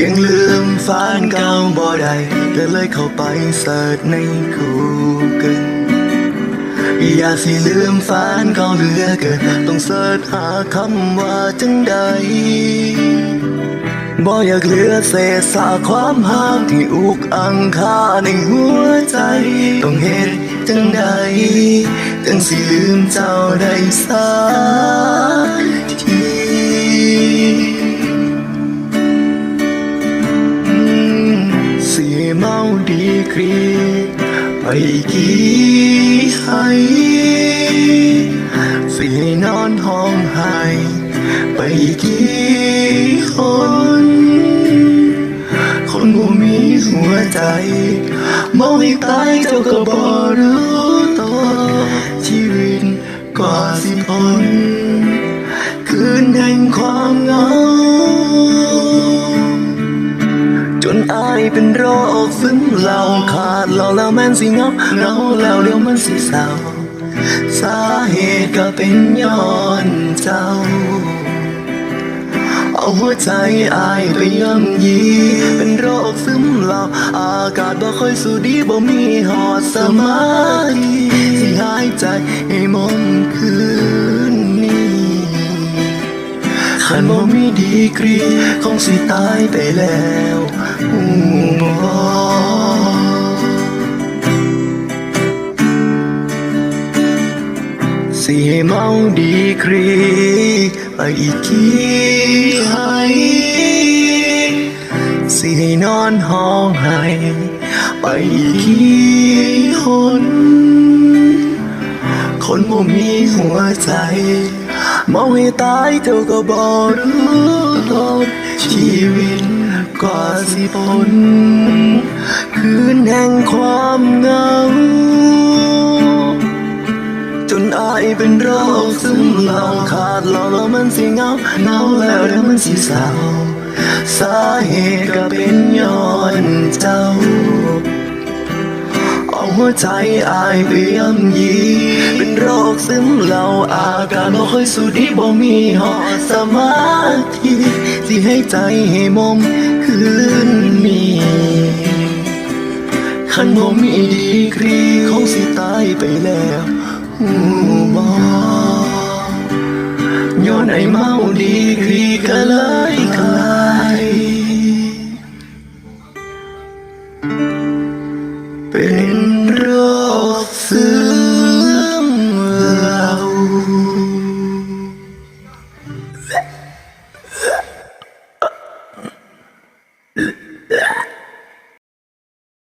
ยังลืมฝันเก่าบ่ได้ก็เลยเข้าไปเสิร์ชใน Google อยากสิลืมฝันเก่าเหลือเกินต้องเสิร์ชหาคำว่าจังใดบ่อยากเหลือเศษซากความหักที่อุกอังคาในหัวใจ ต้องเฮ็ดจังใดจังสิลืมเจ้าได้สัก กรีไปกี่ให้สีนอนห้องไห้ไปกี่คนคนบ่มีหัวใจมองให้ตายเจ้าก็บ่รู้ตัวชีวิตกว่าสิพ้นคืนแห่งความเหงา เหล่าขาดเราแล้วมันสิเงาเหงาแล้วเดี๋ยวมันสิเศร้าสาเหตุก็เป็นย้อนเจ้า เอาหัวใจอายไปย่ำยี เป็นโรคซึมเหล่าอากาศบ่ค่อยสูดีบ่มีหอดสมาธิสิหายใจให้มนคืนนี้ขันบ่มีดีกรี คงสิตายไปแล้ว สิให้เมาดีกรีไปอีกกี่ให้สิให้นอนห้องไห้ไปอีกกี่คนคนบ่มีหัวใจมองให้ตายเจ้าก็บ่รู้ตนชีวิตกว่าสิพ้นคืนแห่งความเงา เป็นโรคซึมเหล่าขาดเราแล้วมันสิเหงาเหงาแล้วเดี๋ยวมันสิเศร้าสาเหตุก็เป็นย้อนเจ้าเอาหัวใจอายไปย่ำยีเป็นโรคซึมเหล่าอาการบ่ค่อยสุดีบ่มีหอสมาธิสิให้ใจให้มมคืนนี้ขันบ่มีดีกรีคงสิตายไปแล้วหู nay mau đi khi cả lời